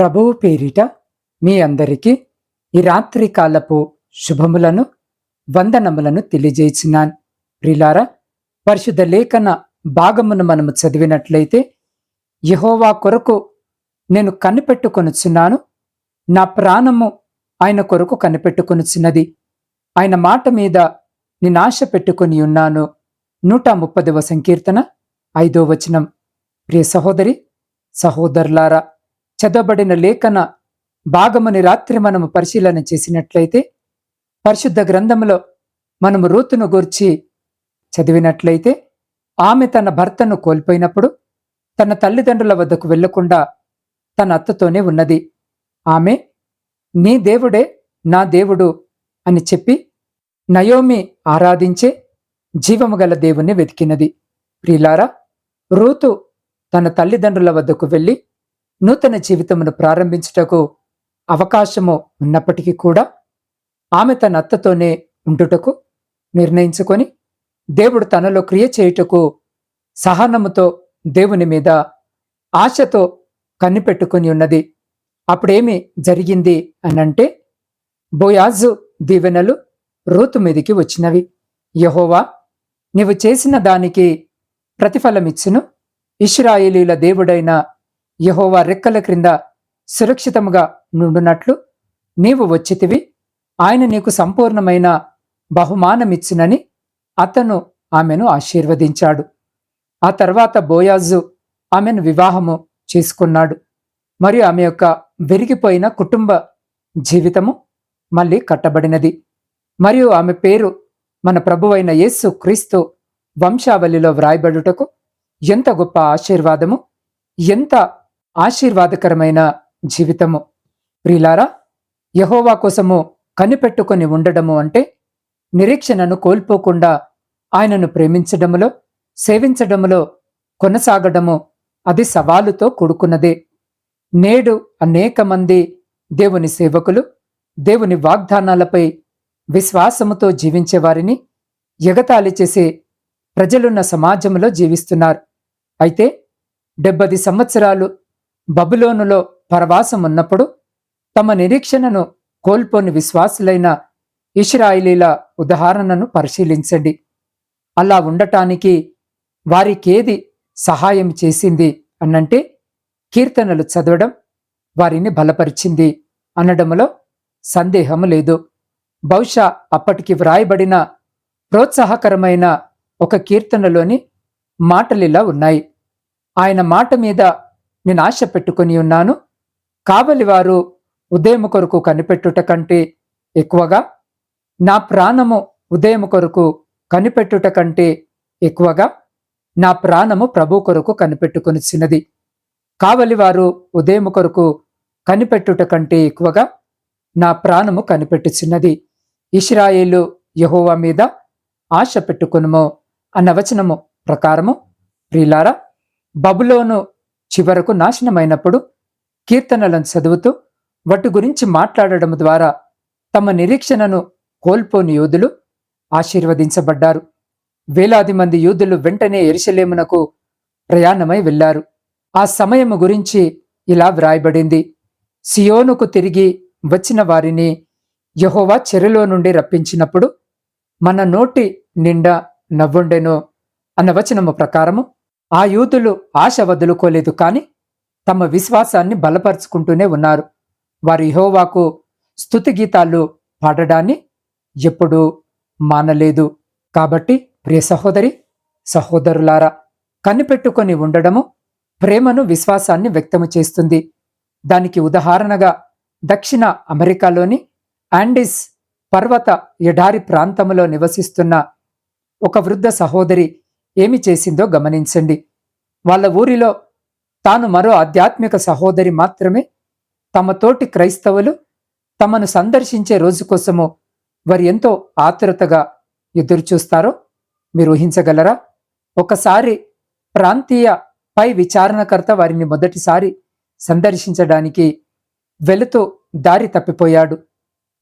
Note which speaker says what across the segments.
Speaker 1: ప్రభువు పేరిట మీ అందరికీ ఈ రాత్రి కాలపు శుభములను వందనములను తెలియజేసినాను. ప్రిలారా పరిశుద్ధ లేఖన భాగమును మనము చదివినట్లయితే యహోవా కొరకు నేను కనిపెట్టుకొనుచున్నాను. నా ప్రాణము ఆయన కొరకు కనిపెట్టుకొనుచున్నది. ఆయన మాట మీద నేను ఆశ పెట్టుకుని ఉన్నాను. నూట ముప్పదవ సంకీర్తన ఐదో వచనం. ప్రియ సహోదరి సహోదరులారా చదవబడిన లేఖన భాగముని రాత్రి మనము పరిశీలన చేసినట్లయితే పరిశుద్ధ గ్రంథములో మనము రూతును గూర్చి చదివినట్లయితే ఆమె తన భర్తను కోల్పోయినప్పుడు తన తల్లిదండ్రుల వద్దకు వెళ్ళకుండా తన అత్తతోనే ఉన్నది. ఆమె నీ దేవుడే నా దేవుడు అని చెప్పి నయోమి ఆరాధించే జీవము గల దేవుణ్ణి వెతికినది. ప్రిలారా రూతు తన తల్లిదండ్రుల వద్దకు వెళ్ళి నూతన జీవితమును ప్రారంభించుటకు అవకాశము ఉన్నప్పటికీ కూడా ఆమె తన అత్తతోనే ఉండుటకు నిర్ణయించుకొని దేవుడు తనలో క్రియ చేయుటకు సహనముతో దేవుని మీద ఆశతో కనిపెట్టుకుని ఉన్నది. అప్పుడేమి జరిగింది అనంటే బోయాజు దీవెనలు రూతు మీదికి వచ్చినవి. యహోవా నీవు చేసిన దానికి ప్రతిఫలమిచ్చును. ఇష్రాయేలీల దేవుడైన యహోవా రెక్కల క్రింద సురక్షితముగా నుండునట్లు నీవు వచ్చితివి. ఆయన నీకు సంపూర్ణమైన బహుమానమిచ్చునని అతను ఆమెను ఆశీర్వదించాడు. ఆ తర్వాత బోయాజు ఆమెను వివాహము చేసుకున్నాడు. మరియు ఆమె యొక్క విరిగిపోయిన కుటుంబ జీవితము మళ్ళీ కట్టబడినది. మరియు ఆమె పేరు మన ప్రభువైన యేసు క్రీస్తు వంశావళిలో వ్రాయబడుటకు ఎంత గొప్ప ఆశీర్వాదము ఎంత ఆశీర్వాదకరమైన జీవితము. ప్రిలారా యహోవా కోసము కనిపెట్టుకొని ఉండడము అంటే నిరీక్షణను కోల్పోకుండా ఆయనను ప్రేమించడములో సేవించడములో కొనసాగడము అది సవాలుతో కూడుకున్నదే. నేడు అనేక మంది దేవుని సేవకులు దేవుని వాగ్దానాలపై విశ్వాసముతో జీవించే వారిని ఎగతాళి చేసే ప్రజలున్న సమాజంలో జీవిస్తున్నారు. అయితే డెబ్బది సంవత్సరాలు బబులోనులో పరవాసం ఉన్నప్పుడు తమ నిరీక్షణను కోల్పోని విశ్వాసులైన ఇష్రాయిలీల ఉదాహరణను పరిశీలించండి. అలా ఉండటానికి వారికేది సహాయం చేసింది అన్నంటే కీర్తనలు చదవడం వారిని బలపరిచింది అనడంలో సందేహము లేదు. బహుశా అప్పటికి వ్రాయబడిన ప్రోత్సాహకరమైన ఒక కీర్తనలోని మాటలిలా ఉన్నాయి. ఆయన మాట మీద నేను ఆశ పెట్టుకొని ఉన్నాను. కావలివారు ఉదయం కొరకు కనిపెట్టుట కంటే ఎక్కువగా నా ప్రాణము ఉదయం కొరకు కనిపెట్టుట కంటే ఎక్కువగా నా ప్రాణము ప్రభు కొరకు కనిపెట్టుకొనిచ్చినది కావలివారు ఉదయం కొరకు కనిపెట్టుట కంటే ఎక్కువగా నా ప్రాణము కనిపెట్టుచున్నది ఇష్రాయేలు యహోవా మీద ఆశ పెట్టుకునుము అన్న వచనము ప్రకారము ప్రిలారా బబులోను చివరకు నాశనమైనప్పుడు కీర్తనలను చదువుతూ వాటి గురించి మాట్లాడడం ద్వారా తమ నిరీక్షణను కోల్పోని యోధులు ఆశీర్వదించబడ్డారు. వేలాది మంది యూదులు వెంటనే ఎరుసలేమునకు ప్రయాణమై వెళ్ళారు ఆ సమయము గురించి ఇలా వ్రాయబడింది. సియోనుకు తిరిగి వచ్చిన వారిని యహోవా చెరలో నుండి రప్పించినప్పుడు మన నోటి నిండా నవ్వుండెను అన్న వచనము ప్రకారము ఆ యూతులు ఆశ వదులుకోలేదు కానీ తమ విశ్వాసాన్ని బలపరుచుకుంటూనే ఉన్నారు. వారు యహోవాకు స్తుతి గీతాలు పాడడాన్ని ఎప్పుడూ మానలేదు. కాబట్టి ప్రియ సహోదరి సహోదరులారా కనిపెట్టుకొని ఉండడము ప్రేమను విశ్వాసాన్ని వ్యక్తము చేస్తుంది. దానికి ఉదాహరణగా దక్షిణ అమెరికాలోని ఆండిస్ పర్వత ఎడారి ప్రాంతములో నివసిస్తున్న ఒక వృద్ధ సహోదరి ఏమి చేసిందో గమనించండి. వాళ్ళ ఊరిలో తాను మరో ఆధ్యాత్మిక సహోదరి మాత్రమే. తమ తోటి క్రైస్తవులు తమను సందర్శించే రోజు కోసము వారు ఎంతో ఆతురతగా ఎదురుచూస్తారో మీరు ఊహించగలరా? ఒకసారి ప్రాంతీయ పై విచారణకర్త వారిని మొదటిసారి సందర్శించడానికి వెళుతూ దారి తప్పిపోయాడు.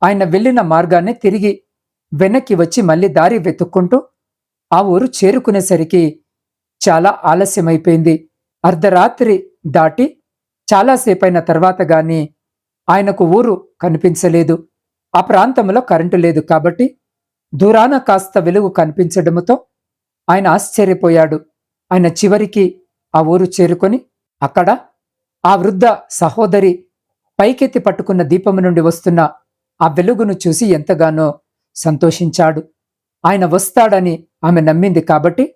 Speaker 1: ఆయన వెళ్ళిన మార్గాన్ని తిరిగి వెనక్కి వచ్చి మళ్ళీ దారి వెతుక్కుంటూ ఆ ఊరు చేరుకునేసరికి చాలా ఆలస్యమైపోయింది. అర్ధరాత్రి దాటి చాలాసేపైన తర్వాత గాని ఆయనకు ఊరు కనిపించలేదు. ఆ ప్రాంతంలో కరెంటు లేదు కాబట్టి దూరాన కాస్త వెలుగు కనిపించడముతో ఆయన ఆశ్చర్యపోయాడు. ఆయన చివరికి ఆ ఊరు చేరుకొని అక్కడ ఆ వృద్ధ సహోదరి పైకెత్తి పట్టుకున్న దీపము నుండి వస్తున్న ఆ వెలుగును చూసి ఎంతగానో సంతోషించాడు. ఆయన వస్తాడని ఆమె నమ్మింది కాబట్టి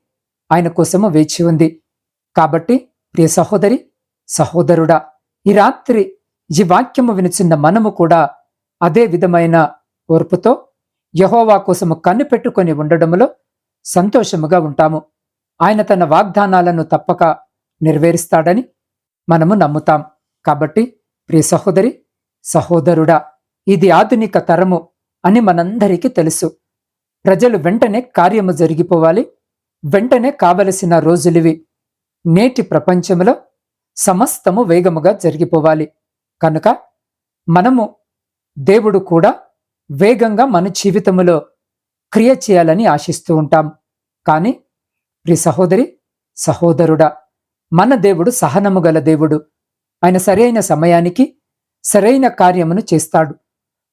Speaker 1: ఆయన కోసము వేచి ఉంది. కాబట్టి ప్రియ సహోదరి సహోదరుడా ఈ రాత్రి ఈ వాక్యము వినిచిన్న మనము కూడా అదే విధమైన ఓర్పుతో యహోవా కోసము కనిపెట్టుకొని ఉండడములో సంతోషముగా ఉంటాము. ఆయన తన వాగ్దానాలను తప్పక నెరవేరుస్తాడని మనము నమ్ముతాం. కాబట్టి ప్రియ సహోదరి సహోదరుడా ఇది ఆధునిక తరము అని మనందరికీ తెలుసు. ప్రజలు వెంటనే కార్యము జరిగిపోవాలి. వెంటనే కావలసిన రోజులివి నేటి ప్రపంచంలో సమస్తము వేగముగా జరిగిపోవాలి. కనుక మనము దేవుడు కూడా వేగంగా మన జీవితములో క్రియ చేయాలని ఆశిస్తూ ఉంటాం. కానీ ప్రి సహోదరి సహోదరుడా మన దేవుడు సహనము గల దేవుడు. ఆయన సరైన సమయానికి సరైన కార్యమును చేస్తాడు.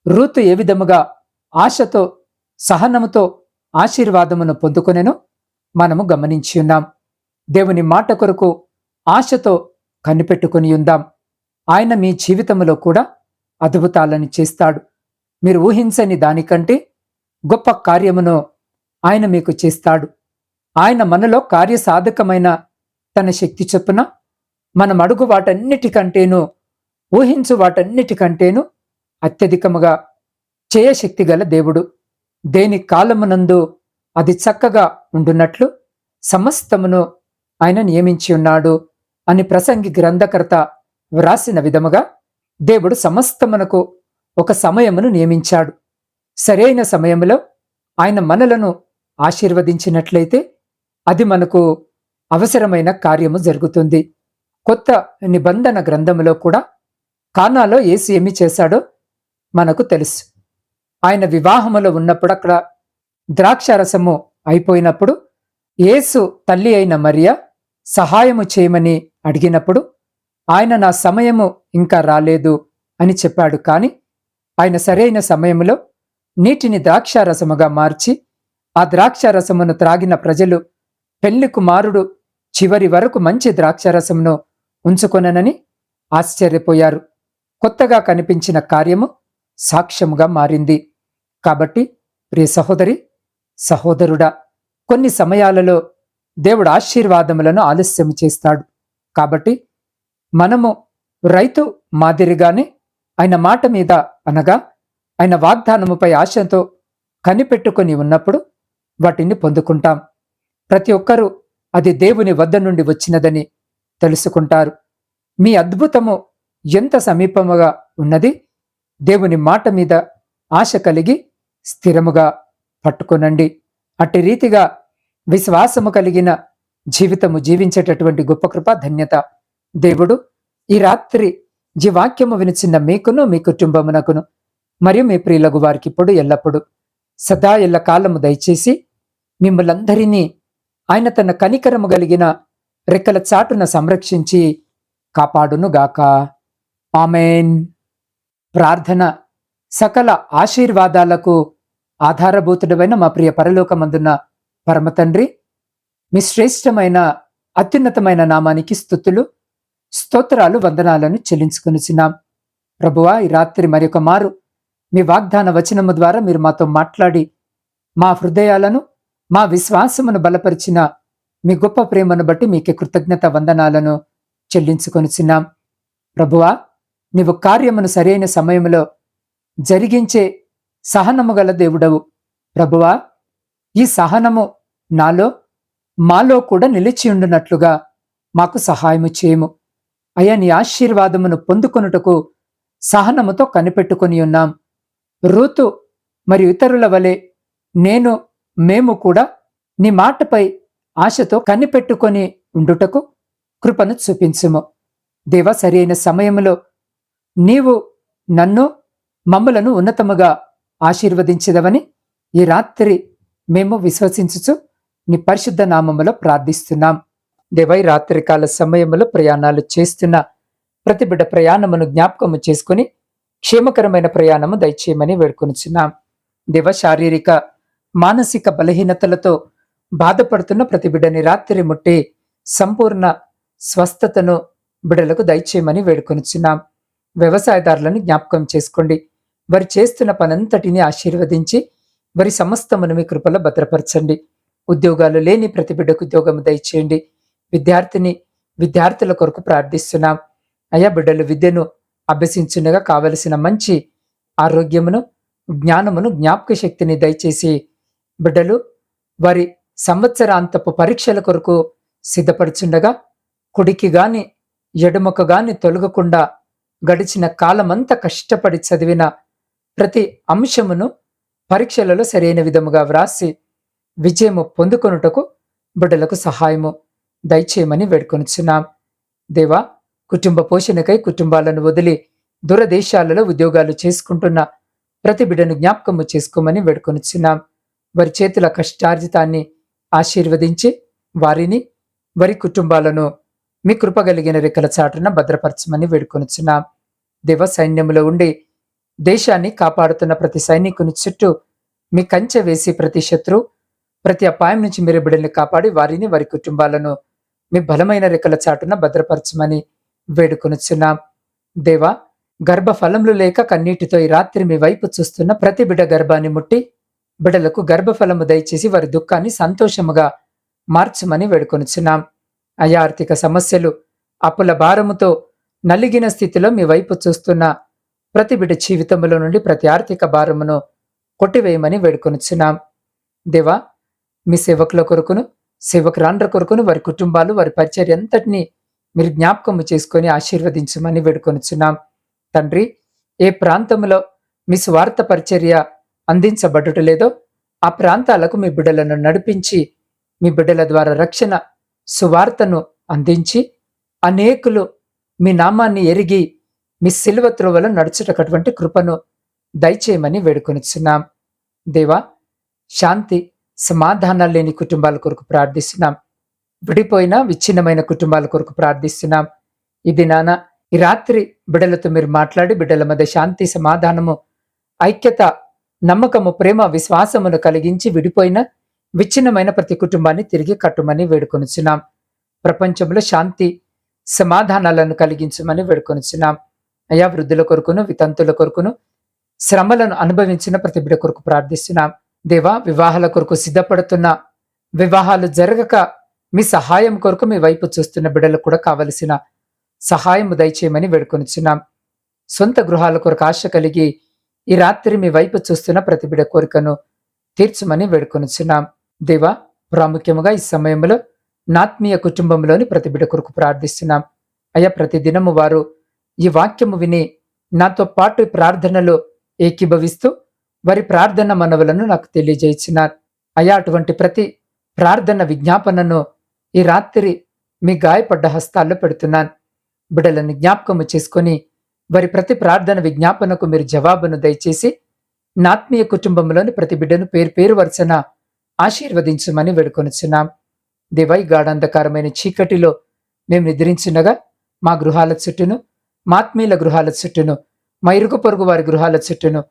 Speaker 1: రూతు ఏ విధముగా ఆశతో సహనముతో ఆశీర్వాదమును పొందుకొనెను మనము గమనించి ఉన్నాం. దేవుని మాట కొరకు ఆశతో కనిపెట్టుకుని ఉందాం. ఆయన మీ జీవితంలో కూడా అద్భుతాలను చేస్తాడు. మీరు ఊహించని దానికంటే గొప్ప కార్యమును ఆయన మీకు చేస్తాడు. ఆయన మనలో కార్యసాధకమైన తన శక్తి చొప్పున మనం అడుగు వాటన్నిటికంటేనూ ఊహించు వాటన్నిటికంటేనూ అత్యధికముగా చేయశక్తి గల దేవుడు. దేని కాలమునందు అది చక్కగా ఉండునట్లు సమస్తమును ఆయన నియమించి ఉన్నాడు అని ప్రసంగి గ్రంథకర్త వ్రాసిన విధముగా దేవుడు సమస్తమునకు ఒక సమయమును నియమించాడు. సరైన సమయంలో ఆయన మనలను ఆశీర్వదించినట్లయితే అది మనకు అవసరమైన కార్యము జరుగుతుంది. కొత్త నిబంధన గ్రంథములో కూడా కానాలో ఏసు ఏమి చేశాడో మనకు తెలుసు. ఆయన వివాహములో ఉన్నప్పుడు అక్కడ ద్రాక్షారసము అయిపోయినప్పుడు యేసు తల్లి అయిన మరియ సహాయము చేయమని అడిగినప్పుడు ఆయన నా సమయము ఇంకా రాలేదు అని చెప్పాడు. కాని ఆయన సరైన సమయంలో నీటిని ద్రాక్షారసముగా మార్చి ఆ ద్రాక్షారసమును త్రాగిన ప్రజలు పెళ్ళి కుమారుడు చివరి వరకు మంచి ద్రాక్షారసమును ఉంచుకొననని ఆశ్చర్యపోయారు. కొత్తగా కనిపించిన కార్యము సాక్ష్యముగా మారింది. కాబట్టి ప్రియ సహోదరి సహోదరుడా కొన్ని సమయాలలో దేవుడు ఆశీర్వాదములను ఆలస్యం చేస్తాడు. కాబట్టి మనము రైతు మాదిరిగానే ఆయన మాట మీద అనగా ఆయన వాగ్దానముపై ఆశతో కనిపెట్టుకొని ఉన్నప్పుడు వాటిని పొందుకుంటాం. ప్రతి ఒక్కరూ అది దేవుని వద్ద నుండి వచ్చినదని తెలుసుకుంటారు. మీ అద్భుతము ఎంత సమీపముగా ఉన్నది దేవుని మాట మీద ఆశ కలిగి స్థిరముగా పట్టుకొనండి. అట్టి రీతిగా విశ్వాసము కలిగిన జీవితము జీవించేటటువంటి గొప్ప కృప ధన్యత. దేవుడు ఈ రాత్రి ఈ వాక్యము వినిచిన్న మీకును మీ కుటుంబమునకును మరియు మీ ప్రియులకు వారికి ఇప్పుడు ఎల్లప్పుడు సదా ఎల్ల కాలము దయచేసి మిమ్మలందరినీ ఆయన తన కనికరము కలిగిన రెక్కల చాటున సంరక్షించి కాపాడునుగాక. ఆమెన్. ప్రార్థన సకల ఆశీర్వాదాలకు ఆధారభూతుడమైన మా ప్రియ పరలోకమందున్న పరమతండ్రి మీ శ్రేష్టమైన అత్యున్నతమైన నామానికి స్థుతులు స్తోత్రాలు వందనాలను చెల్లించుకొనిచున్నాం. ప్రభువా ఈ రాత్రి మరొక మారు మీ వాగ్దాన వచనము ద్వారా మీరు మాతో మాట్లాడి మా హృదయాలను మా విశ్వాసమును బలపరిచిన మీ గొప్ప ప్రేమను బట్టి మీకే కృతజ్ఞత వందనాలను చెల్లించుకొనిచున్నాం. ప్రభువా నీవు కార్యమును సరైన సమయంలో జరిగించే సహనము గల దేవుడవు. ప్రభువా ఈ సహనము నాలో మాలో కూడా నిలిచి ఉండునట్లుగా మాకు సహాయము చేయము. అయ్యా నీ ఆశీర్వాదమును పొందుకొనుటకు సహనముతో కనిపెట్టుకొని ఉన్నాం. రూతు మరియు ఇతరుల వలె నేను మేము కూడా నీ మాటపై ఆశతో కనిపెట్టుకొని ఉండుటకు కృపను చూపించుము. దేవ సరైన సమయంలో నీవు నన్ను మమ్మలను ఉన్నతముగా ఆశీర్వదించదవని ఈ రాత్రి మేము విశ్వసించుచు నీ పరిశుద్ధ నామములో ప్రార్థిస్తున్నాం. దేవై రాత్రికాల సమయంలో ప్రయాణాలు చేస్తున్న ప్రతి బిడ్డ ప్రయాణమును జ్ఞాపకము చేసుకుని క్షేమకరమైన ప్రయాణము దయచేయమని వేడుకొనిచున్నాం. దేవ శారీరక మానసిక బలహీనతలతో బాధపడుతున్న ప్రతి బిడ్డని రాత్రి ముట్టి సంపూర్ణ స్వస్థతను బిడ్డలకు దయచేయమని వేడుకొనిచున్నాం. వ్యవసాయదారులను జ్ఞాపకం చేసుకోండి. వారు చేస్తున్న పనంతటిని ఆశీర్వదించి వారి సమస్తమును మీ కృపలో భద్రపరచండి. ఉద్యోగాలు లేని ప్రతి బిడ్డకు ఉద్యోగము దయచేయండి. విద్యార్థిని విద్యార్థుల కొరకు ప్రార్థిస్తున్నాం. అయ్యా బిడ్డలు విద్యను అభ్యసించుండగా కావలసిన మంచి ఆరోగ్యమును జ్ఞానమును జ్ఞాపక శక్తిని దయచేసి బిడ్డలు వారి సంవత్సరాంతపు పరీక్షల కొరకు సిద్ధపడుచుండగా కుడికి గాని ఎడుమకు గాని తొలగకుండా గడిచిన కాలమంతా కష్టపడి చదివిన ప్రతి అంశమును పరీక్షలలో సరైన విధముగా వ్రాసి విజయము పొందుకొనుటకు బిడ్డలకు సహాయము దయచేయమని వేడుకొనుచున్నాం. దేవా కుటుంబ పోషణకై కుటుంబాలను వదిలి దూరదేశాలలో ఉద్యోగాలు చేసుకుంటున్న ప్రతి బిడ్డను జ్ఞాపకము చేసుకోమని వేడుకొనుచున్నాం. వారి చేతుల కష్టార్జితాన్ని ఆశీర్వదించి వారిని వారి కుటుంబాలను మీ కృపగలిగిన రెక్కల చాటున భద్రపరచమని వేడుకొనుచున్నాం. దేవ సైన్యములో ఉండి దేశాన్ని కాపాడుతున్న ప్రతి సైనికుని చుట్టూ మీ కంచె వేసి ప్రతి శత్రు ప్రతి అపాయం నుంచి మీరు బిడ్డల్ని కాపాడి వారిని వారి కుటుంబాలను మీ బలమైన రెక్కల చాటున భద్రపరచమని వేడుకొనుచున్నాం. దేవా గర్భఫలములు లేక కన్నీటితో ఈ రాత్రి మీ వైపు చూస్తున్న ప్రతి బిడ్డ గర్భాన్ని ముట్టి బిడ్డలకు గర్భఫలము దయచేసి వారి దుఃఖాన్ని సంతోషముగా మార్చమని వేడుకొనుచున్నాం. అయా ఆర్థిక సమస్యలు అప్పుల భారముతో నలిగిన స్థితిలో మీ వైపు చూస్తున్న ప్రతి బిడ్డ జీవితంలో నుండి ప్రతి ఆర్థిక భారమును కొట్టివేయమని వేడుకొనిచ్చున్నాం దేవా మీ సేవకుల కొరకును సేవకురాండ్ర కొరకును వారి కుటుంబాలు వారి పరిచర్య అంతటినీ మీరు జ్ఞాపకము చేసుకొని ఆశీర్వదించమని వేడుకొనుచున్నాం. తండ్రి ఏ ప్రాంతంలో మీ స్వార్థ పరిచర్య అందించబడుట లేదో ఆ ప్రాంతాలకు మీ బిడ్డలను నడిపించి మీ బిడ్డల ద్వారా రక్షణ సువార్తను అందించి అనేకులు మీ నామాన్ని ఎరిగి మీ సిల్వ త్రోవలో నడుచుటటువంటి కృపను దయచేయమని వేడుకొనిచున్నాం. దేవా శాంతి సమాధానాలు లేని కుటుంబాల కొరకు ప్రార్థిస్తున్నాం. విడిపోయిన విచ్ఛిన్నమైన కుటుంబాల కొరకు ప్రార్థిస్తున్నాం. ఇది నాన్న ఈ రాత్రి బిడ్డలతో మీరు మాట్లాడి బిడ్డల మధ్య శాంతి సమాధానము ఐక్యత నమ్మకము ప్రేమ విశ్వాసమును కలిగించి విడిపోయిన విచ్ఛిన్నమైన ప్రతి కుటుంబాన్ని తిరిగి కట్టుమని వేడుకొనిచున్నాం. ప్రపంచంలో శాంతి సమాధానాలను కలిగించమని వేడుకొనిచున్నాం. అయ్యా వృద్ధుల కొరకును వితంతుల కొరకును శ్రమలను అనుభవించిన ప్రతి బిడ్డ కొరకు ప్రార్థిస్తున్నాం. దేవా వివాహాల కొరకు సిద్ధపడుతున్న వివాహాలు జరగక మీ సహాయం కొరకు మీ వైపు చూస్తున్న బిడ్డలకు కూడా కావలసిన సహాయం దయచేయమని వేడుకొనిచున్నాం. సొంత గృహాల కొరకు ఆశ కలిగి ఈ రాత్రి మీ వైపు చూస్తున్న ప్రతి బిడ కోరికను తీర్చమని వేడుకొనిచున్నాం. దేవా ప్రాముఖ్యముగా ఈ సమయంలో నాత్మీయ కుటుంబంలోని ప్రతి బిడ కొరకు ప్రార్థిస్తున్నాం. అయ్యా ప్రతి దినము వారు ఈ వాక్యము విని నాతో పాటు ప్రార్థనలో ఏకీభవిస్తూ వారి ప్రార్థన మనవులను నాకు తెలియజేసినారు అయా అటువంటి ప్రతి ప్రార్థన విజ్ఞాపనను ఈ రాత్రి మీ గాయపడ్డ హస్తాల్లో పెడుతున్నాను. బిడలను జ్ఞాపకము చేసుకొని వారి ప్రతి ప్రార్థన విజ్ఞాపనకు మీరు జవాబును దయచేసి నాత్మీయ కుటుంబంలోని ప్రతి బిడ్డను పేరు పేరు వరుసన ఆశీర్వదించమని వేడుకొనుచున్నాం. దివై గాఢంధకారమైన చీకటిలో మేము నిద్రించుండగా మా గృహాల చుట్టూను మాత్మీల గృహాల చుట్టూను మా ఇరుగు పొరుగు వారి గృహాల చుట్టూను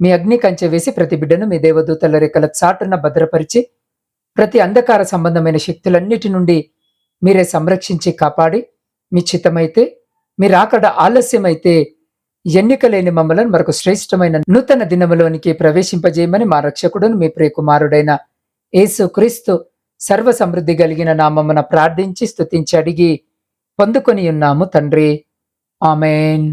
Speaker 1: మీ అగ్ని కంచె వేసి ప్రతి బిడ్డను మీ దేవదూతల రెక్కల చాటున భద్రపరిచి ప్రతి అంధకార సంబంధమైన శక్తులన్నిటి నుండి మీరే సంరక్షించి కాపాడి మీ చిత్తమైతే మీరాకడ ఆలస్యమైతే ఎన్నిక లేని మమ్మలను మరొక శ్రేష్టమైన నూతన దినములోనికి ప్రవేశింపజేయమని మా రక్షకుడును మీ ప్రియకుమారుడైన యేసు క్రీస్తు సర్వ సమృద్ధి కలిగిన నామమున ప్రార్థించి స్థుతించి అడిగి పొందుకొని ఉన్నాము తండ్రి. ఆమెన్